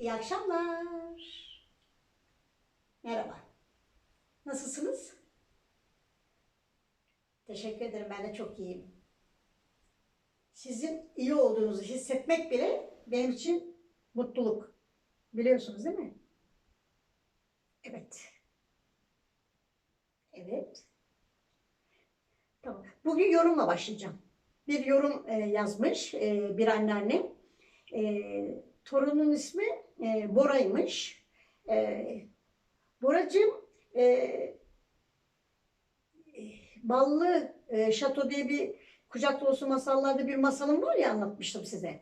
İyi akşamlar. Merhaba. Nasılsınız? Teşekkür ederim. Ben de çok iyiyim. Sizin iyi olduğunuzu hissetmek bile benim için mutluluk. Biliyorsunuz değil mi? Evet. Evet. Tamam. Bugün yorumla başlayacağım. Bir yorum e, yazmış e, bir anneanne. E, torunun ismi e, Bora'ymış. E, Boracığım e, e, Ballı e, Şato diye bir kucak dolusu masallarda bir masalım var ya anlatmıştım size.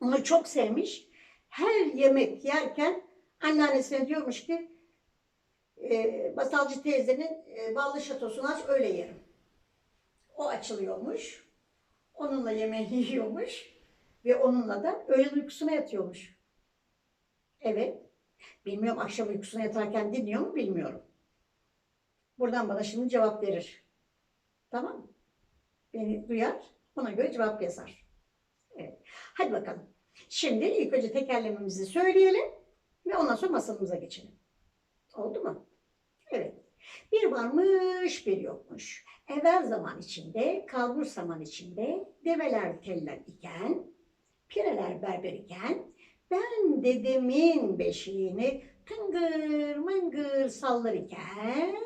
Onu çok sevmiş. Her yemek yerken anneannesine diyormuş ki e, masalcı teyzenin e, ballı şatosunu aç öyle yerim. O açılıyormuş. Onunla yemeği yiyormuş. Ve onunla da öğle uykusuna yatıyormuş. Evet. Bilmiyorum akşam uykusuna yatarken dinliyor mu bilmiyorum. Buradan bana şimdi cevap verir. Tamam mı? Beni duyar, ona göre cevap yazar. Evet. Hadi bakalım. Şimdi ilk önce tekerlememizi söyleyelim ve ondan sonra masalımıza geçelim. Oldu mu? Evet. Bir varmış bir yokmuş. Evvel zaman içinde, kalbur zaman içinde, develer teller iken, pireler berber iken, ben dedemin beşiğini tıngır mıngır sallar iken,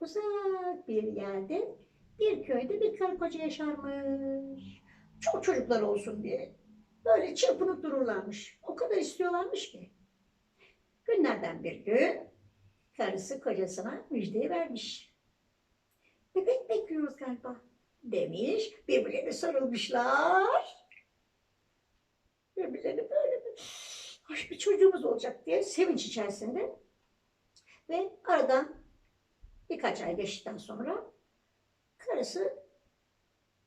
uzak bir yerde bir köyde bir karı koca yaşarmış. Çok çocuklar olsun diye. Böyle çırpınıp dururlarmış. O kadar istiyorlarmış ki. Günlerden bir gün karısı kocasına müjdeyi vermiş. Bebek bekliyoruz galiba demiş. Birbirlerine sarılmışlar. Birbirlerine böyle bir, Ay, bir çocuğumuz olacak diye sevinç içerisinde. Ve aradan birkaç ay geçtikten sonra karısı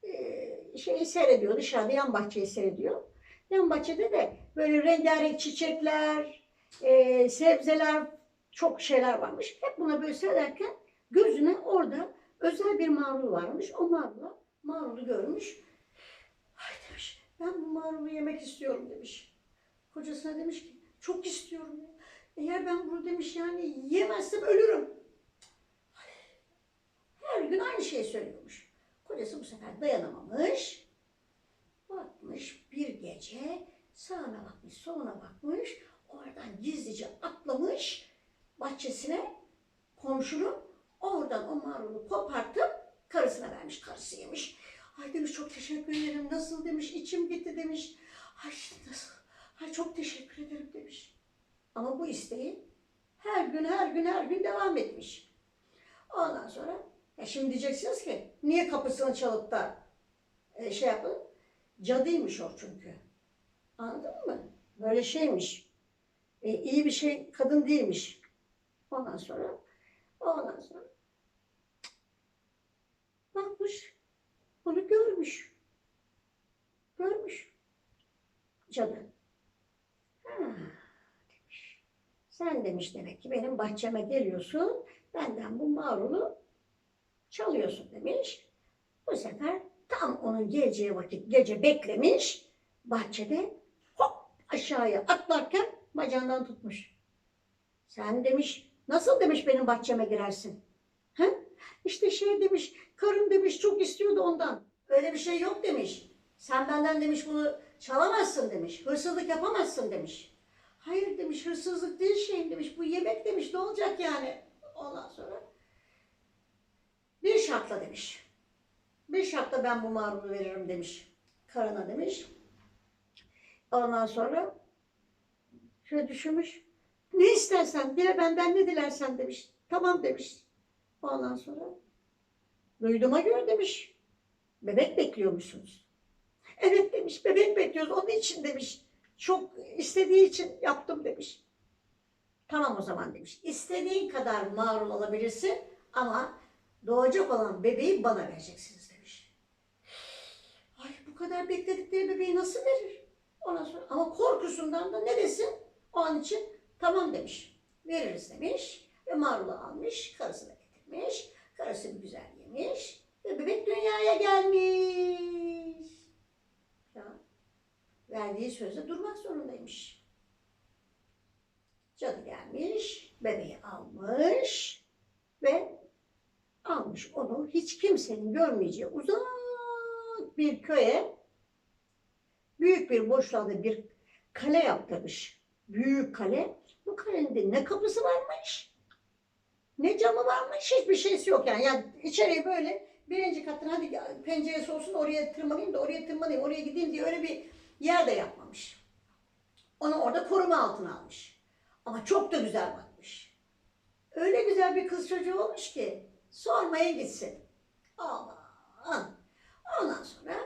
e, şeyi seyrediyor dışarıda yan bahçeyi seyrediyor. Yan bahçede de böyle rengarenk çiçekler, e, sebzeler, çok şeyler varmış. Hep buna böyle seyrederken gözüne orada özel bir marul varmış. O marula, marulu görmüş. Ay demiş, ben bu marulu yemek istiyorum demiş. Kocasına demiş ki, çok istiyorum. ya. Eğer ben bunu demiş yani yemezsem ölürüm. Her gün aynı şeyi söylüyormuş. Kocası bu sefer dayanamamış. Bakmış bir gece sağına bakmış, soluna bakmış. Oradan gizlice atlamış bahçesine komşunun oradan o marulu kopartıp karısına vermiş. Karısı yemiş. Ay demiş çok teşekkür ederim. Nasıl demiş içim gitti demiş. Ay nasıl? Ay çok teşekkür ederim demiş. Ama bu isteği her gün her gün her gün devam etmiş. Ondan sonra ya şimdi diyeceksiniz ki niye kapısını çalıp da e, şey yapın? Cadıymış o çünkü. Anladın mı? Böyle şeymiş. E, iyi bir şey kadın değilmiş. Ondan sonra ondan sonra bakmış onu görmüş. Görmüş. Cadı. Demiş. Sen demiş demek ki benim bahçeme geliyorsun. Benden bu marulu çalıyorsun demiş. Bu sefer tam onun geleceği vakit gece beklemiş. Bahçede hop aşağıya atlarken bacağından tutmuş. Sen demiş nasıl demiş benim bahçeme girersin? He? İşte şey demiş karım demiş çok istiyordu ondan. Öyle bir şey yok demiş. Sen benden demiş bunu çalamazsın demiş. Hırsızlık yapamazsın demiş. Hayır demiş hırsızlık değil şeyim demiş. Bu yemek demiş ne olacak yani? Ondan sonra bir şartla demiş. Bir şartla ben bu marulu veririm demiş. Karına demiş. Ondan sonra şöyle düşünmüş. Ne istersen dile benden ne dilersen demiş. Tamam demiş. Ondan sonra duyduğuma göre demiş. Bebek bekliyormuşsunuz. Evet demiş bebek bekliyoruz onun için demiş. Çok istediği için yaptım demiş. Tamam o zaman demiş. İstediğin kadar marul alabilirsin ama doğacak olan bebeği bana vereceksiniz demiş. Ay bu kadar bekledikleri bebeği nasıl verir? Ondan sonra ama korkusundan da ne desin? O an için tamam demiş. Veririz demiş ve marulu almış, karısına getirmiş. Karısı bir güzel yemiş ve bebek dünyaya gelmiş. Verdiği sözde durmak zorundaymış. Cadı gelmiş, bebeği almış ve almış onu hiç kimsenin görmeyeceği uzak bir köye büyük bir boşluğa bir kale yaptırmış. Büyük kale. Bu kalenin de ne kapısı varmış, ne camı varmış, hiçbir şeysi yok yani. Yani içeriye böyle birinci kattan hadi penceresi olsun oraya tırmanayım da oraya tırmanayım, oraya gideyim diye öyle bir yer de yapmamış. Onu orada koruma altına almış. Ama çok da güzel bakmış. Öyle güzel bir kız çocuğu olmuş ki sormaya gitsin. Aman. Ondan sonra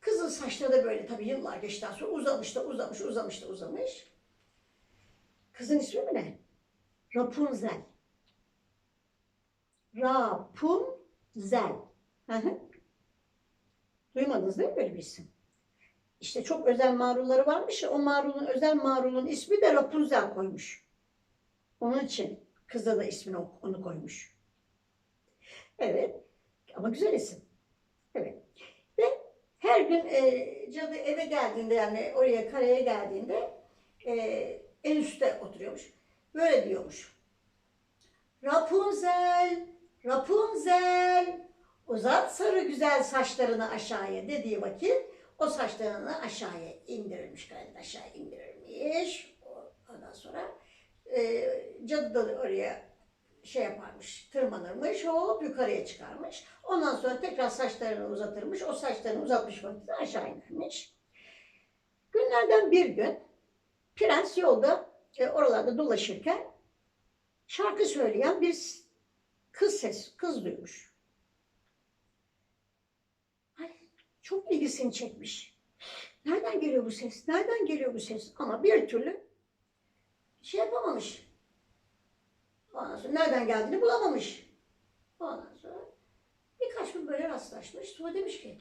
kızın saçları da böyle tabii yıllar geçtikten sonra uzamış da uzamış, uzamış da uzamış. Kızın ismi mi ne? Rapunzel. Rapunzel. Hı hı. Duymadınız değil mi böyle bir isim? İşte çok özel marulları varmış ya, o marulun, özel marulun ismi de Rapunzel koymuş. Onun için kıza da ismini onu koymuş. Evet. Ama güzel isim. Evet. Ve her gün e, cadı eve geldiğinde yani oraya karaya geldiğinde e, en üstte oturuyormuş. Böyle diyormuş. Rapunzel, Rapunzel, uzat sarı güzel saçlarını aşağıya dediği vakit o saçlarını aşağıya indirilmiş, gayet aşağı indirilmiş. Ondan sonra e, cadı da oraya şey yaparmış, tırmanırmış, hop yukarıya çıkarmış. Ondan sonra tekrar saçlarını uzatırmış, o saçlarını uzatmış vakitte aşağı inermiş. Günlerden bir gün prens yolda e, oralarda dolaşırken şarkı söyleyen bir kız ses, kız duymuş. Ay, çok ilgisini çekmiş. Nereden geliyor bu ses? Nereden geliyor bu ses? Ama bir türlü şey yapamamış. Ondan sonra nereden geldiğini bulamamış. Ondan sonra birkaç gün böyle rastlaşmış. Sonra demiş ki,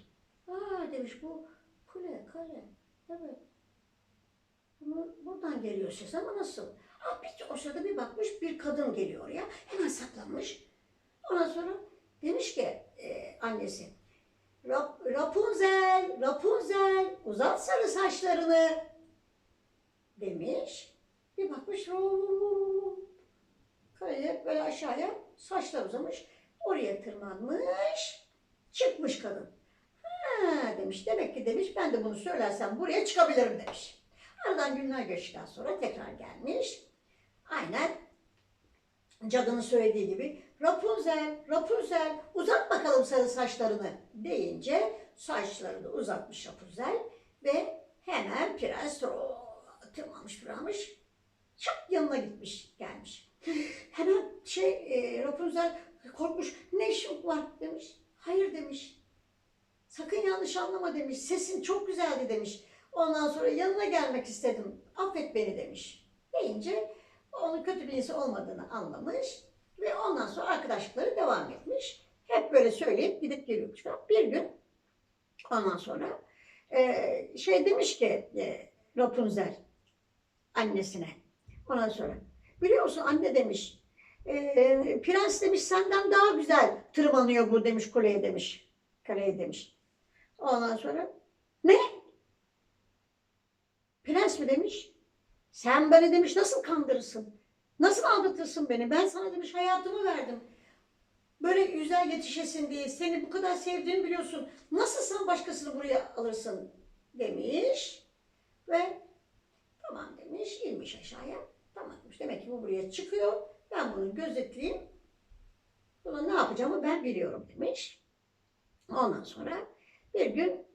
aa demiş bu kule, kale. Evet. Bu, buradan geliyor ses ama nasıl? Ha, bir, o sırada bir bakmış bir kadın geliyor ya. Hemen saklanmış. Ondan sonra demiş ki e, annesi, Rap, Rapunzel, Rapunzel uzat sarı saçlarını demiş. Bir bakmış kayaya böyle aşağıya saçlar uzamış. Oraya tırmanmış. Çıkmış kadın. Ha demiş demek ki demiş ben de bunu söylersem buraya çıkabilirim demiş. Aradan günler geçtikten sonra tekrar gelmiş. Aynen cadının söylediği gibi Rapunzel, Rapunzel uzat bakalım sarı saçlarını deyince saçlarını uzatmış Rapunzel ve hemen prens o, tırmanmış tırmanmış çok yanına gitmiş gelmiş. Hemen şey e, Rapunzel korkmuş ne işin var demiş. Hayır demiş. Sakın yanlış anlama demiş. Sesin çok güzeldi demiş. Ondan sonra yanına gelmek istedim. Affet beni demiş. Deyince onun kötü birisi olmadığını anlamış. Ve ondan sonra arkadaşlıkları devam etmiş. Hep böyle söyleyip gidip geliyormuşlar. Bir gün ondan sonra e, şey demiş ki e, Rapunzel annesine. Ondan sonra biliyor musun anne demiş. e, prens demiş senden daha güzel tırmanıyor bu demiş kuleye demiş. Kaleye demiş. Ondan sonra ne? Prens mi demiş? Sen beni demiş nasıl kandırırsın? Nasıl aldatırsın beni? Ben sana demiş hayatımı verdim. Böyle güzel yetişesin diye seni bu kadar sevdiğimi biliyorsun. Nasıl sen başkasını buraya alırsın demiş. Ve tamam demiş inmiş aşağıya. Tamam demiş demek ki bu buraya çıkıyor. Ben bunu gözetleyeyim. Buna ne yapacağımı ben biliyorum demiş. Ondan sonra bir gün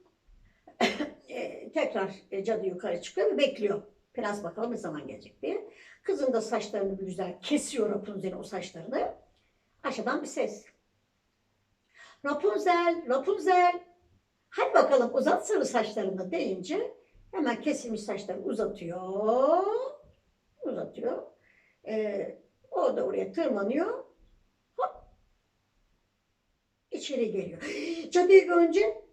e, tekrar e, cadı yukarı çıkıyor ve bekliyor. Prens bakalım ne zaman gelecek diye. Kızın da saçlarını bir güzel kesiyor Rapunzel'in o saçlarını. Aşağıdan bir ses. Rapunzel, Rapunzel. Hadi bakalım uzat sarı saçlarını deyince hemen kesilmiş saçlarını uzatıyor. Uzatıyor. Ee, o da oraya tırmanıyor. Hop. İçeri geliyor. Cadıyı görünce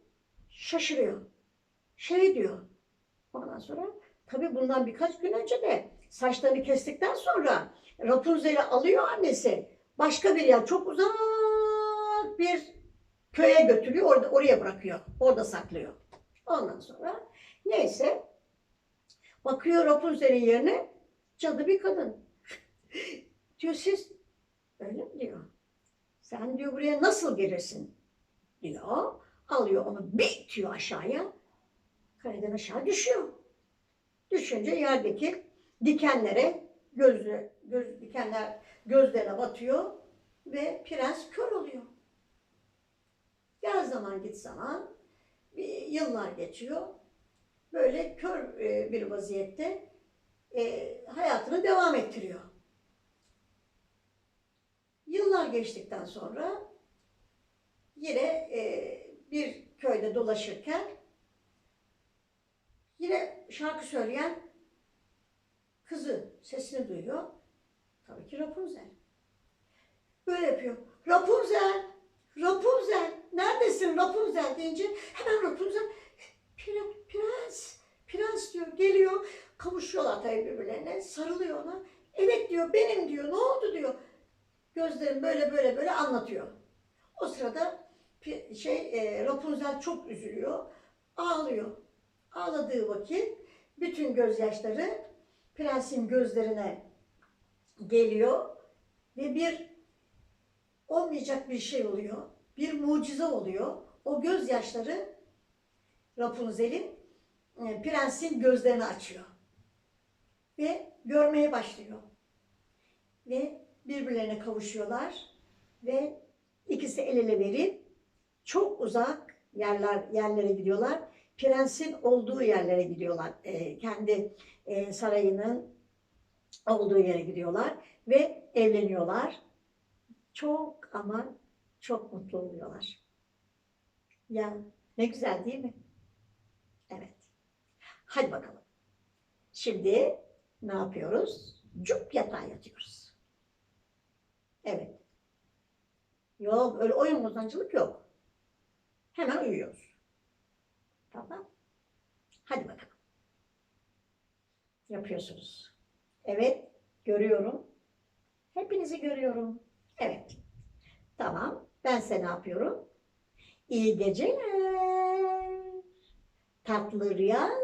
şaşırıyor. Şey diyor. Ondan sonra tabii bundan birkaç gün önce de saçlarını kestikten sonra Rapunzel'i alıyor annesi. Başka bir yer çok uzak bir köye götürüyor. Orada oraya bırakıyor. Orada saklıyor. Ondan sonra neyse bakıyor Rapunzel'in yerine Cadı bir kadın. diyor siz öyle mi diyor. Sen diyor buraya nasıl gelirsin diyor. Alıyor onu bir itiyor aşağıya. Kaleden aşağı düşüyor. Düşünce yerdeki dikenlere gözü, göz, dikenler gözlerine batıyor ve prens kör oluyor. Gel zaman git zaman bir yıllar geçiyor. Böyle kör e, bir vaziyette e, hayatını devam ettiriyor. Yıllar geçtikten sonra yine e, bir köyde dolaşırken yine şarkı söyleyen kızı sesini duyuyor. Tabii ki Rapunzel. Böyle yapıyor. Rapunzel, Rapunzel, neredesin Rapunzel deyince hemen Rapunzel, "Pre- prens, prens diyor, geliyor. Kavuşuyorlar tabii birbirlerine, sarılıyor ona. Evet diyor, benim diyor, ne oldu diyor. Gözlerim böyle böyle böyle anlatıyor. O sırada şey e, Rapunzel çok üzülüyor, ağlıyor. Ağladığı vakit bütün gözyaşları prensin gözlerine geliyor ve bir olmayacak bir şey oluyor. Bir mucize oluyor. O gözyaşları Rapunzel'in e, prensin gözlerini açıyor. Ve görmeye başlıyor. Ve birbirlerine kavuşuyorlar. Ve ikisi el ele verip çok uzak yerler yerlere gidiyorlar. Prensin olduğu yerlere gidiyorlar. E, kendi e, sarayının olduğu yere gidiyorlar ve evleniyorlar. Çok ama çok mutlu oluyorlar. Ya ne güzel değil mi? Evet. Hadi bakalım. Şimdi ne yapıyoruz? Cuk yatağa yatıyoruz. Evet. Yok öyle oyun bozancılık yok. Hemen uyuyoruz. Tamam. Hadi bakalım. Yapıyorsunuz. Evet. Görüyorum. Hepinizi görüyorum. Evet. Tamam. Ben size ne yapıyorum? İyi geceler. Tatlı rüyalar.